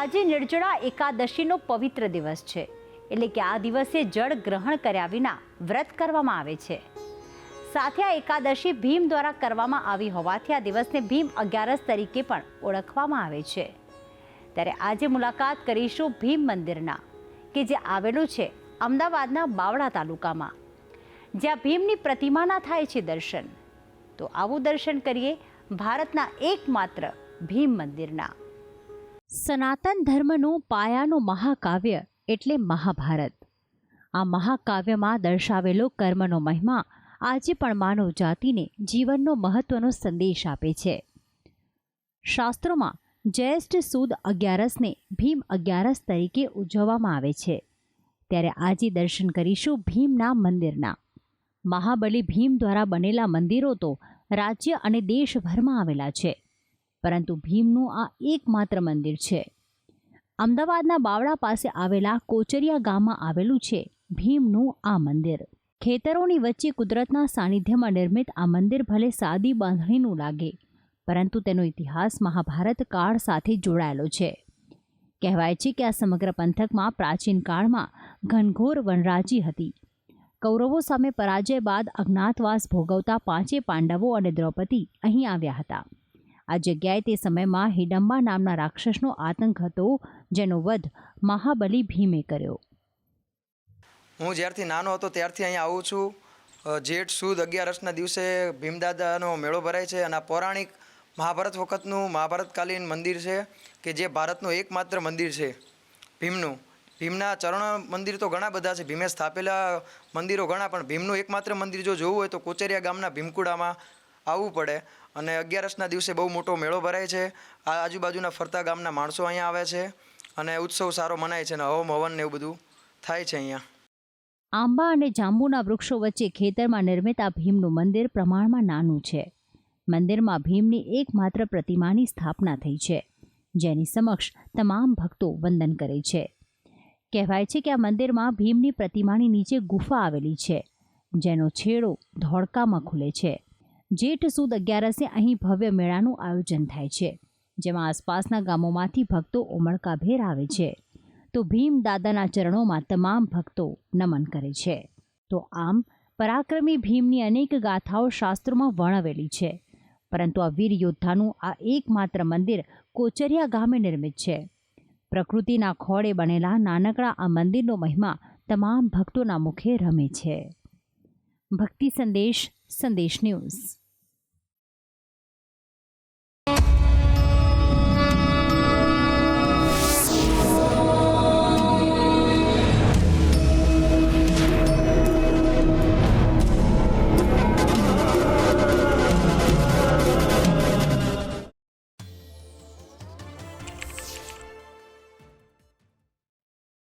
આજે નિર્જળા એકાદશીનો પવિત્ર દિવસ છે. એટલે કે આ દિવસે જળ ગ્રહણ કર્યા વિના વ્રત કરવામાં આવે છે. સાથે આ એકાદશી ભીમ દ્વારા કરવામાં આવી હોવાથી આ દિવસને ભીમ અગિયારસ તરીકે પણ ઓળખવામાં આવે છે. ત્યારે આજે મુલાકાત કરીશું ભીમ મંદિરના, કે જે આવેલું છે અમદાવાદના બાવળા તાલુકામાં. જ્યાં ભીમની પ્રતિમાના થાય છે દર્શન. તો આવું દર્શન કરીએ ભારતના એકમાત્ર ભીમ મંદિરના. સનાતન ધર્મનું પાયાનું મહાકાવ્ય એટલે મહાભારત. આ મહાકાવ્યમાં દર્શાવેલો કર્મનો મહિમા આજે પણ માનવ જાતિને જીવનનો મહત્વનો સંદેશ આપે છે. શાસ્ત્રોમાં જ્યેષ્ઠ સુદ અગિયારસને ભીમ અગિયારસ તરીકે ઉજવવામાં આવે છે. ત્યારે આજે દર્શન કરીશું ભીમના મંદિરના. મહાબલી ભીમ દ્વારા બનેલા મંદિરો તો રાજ્ય અને દેશભરમાં આવેલા છે. પરંતુ ભીમનું આ એકમાત્ર મંદિર છે. અમદાવાદના બાવળા પાસે આવેલા કોચરિયા ગામમાં આવેલું છે ભીમનું આ મંદિર. ખેતરોની વચ્ચે કુદરતના સાનિધ્યમાં નિર્મિત આ મંદિર ભલે સાદી બાંધણીનું લાગે, પરંતુ તેનો ઇતિહાસ મહાભારત કાળ સાથે જોડાયેલો છે. કહેવાય છે કે આ સમગ્ર પંથકમાં પ્રાચીન કાળમાં ઘનઘોર વનરાજી હતી. કૌરવો સામે પરાજય બાદ અજ્ઞાતવાસ ભોગવતા પાંચે પાંડવો અને દ્રૌપદી અહીં આવ્યા હતા. આ જગ્યાએ તે સમયમાં હિડમ્બા નામના રાક્ષસનો આતંક હતો, જેનો વધ મહાબલી ભીમે કર્યો. હું જ્યારથી નાનો હતો ત્યારથી અહીંયા આવું છું. જેઠ, સુદ અગિયારસના દિવસે ભીમદાદાનો મેળો ભરાય છે અને આ પૌરાણિક મહાભારત વખતનું મહાભારતકાલીન મંદિર છે કે જે ભારતનું એકમાત્ર મંદિર છે ભીમનું. ભીમના ચરણ મંદિર તો ઘણા બધા છે. ભીમે સ્થાપેલા મંદિરો ઘણા, પણ ભીમનું એકમાત્ર મંદિર જો જોવું હોય તો કોચેરિયા ગામના ભીમકુડામાં આવવું પડે. અને અગિયારસના દિવસે બહુ મોટો મેળો ભરાય છે. આ આજુબાજુના ફરતા ગામના માણસો અહીંયા આવે છે. અને ઉત્સવ સારો મનાય છે અને હવમ હવન ને એવું બધું થાય છે અહીંયા. આંબા અને જાંબુના વૃક્ષો વચ્ચે ખેતરમાં નિર્મિત આ ભીમનું મંદિર પ્રમાણમાં નાનું છે. મંદિરમાં ભીમની એકમાત્ર પ્રતિમાની સ્થાપના થઈ છે. જેની સમક્ષ તમામ ભક્તો વંદન કરે છે. કહેવાય છે કે આ મંદિરમાં ભીમની પ્રતિમાની નીચે ગુફા આવેલી છે, જેનો છેડો ધોળકામાં ખુલે છે. જેઠ સુદ અગિયારસે અહીં ભવ્ય મેળાનું આયોજન થાય છે, જેમાં આસપાસના ગામોમાંથી ભક્તો ઉમળકાભેર આવે છે. તો ભીમ દાદાના ચરણોમાં તમામ ભક્તો નમન કરે છે. તો આમ, પરાક્રમી ભીમની અનેક ગાથાઓ શાસ્ત્રોમાં વર્ણવેલી છે. પરંતુ આ વીર યોદ્ધાનું આ એકમાત્ર મંદિર કોચરિયા ગામે નિર્મિત છે. પ્રકૃતિના ખોળે બનેલા નાનકડા આ મંદિરનો મહિમા તમામ ભક્તોના મુખે રમે છે. ભક્તિ સંદેશ સંદેશ ન્યૂઝ.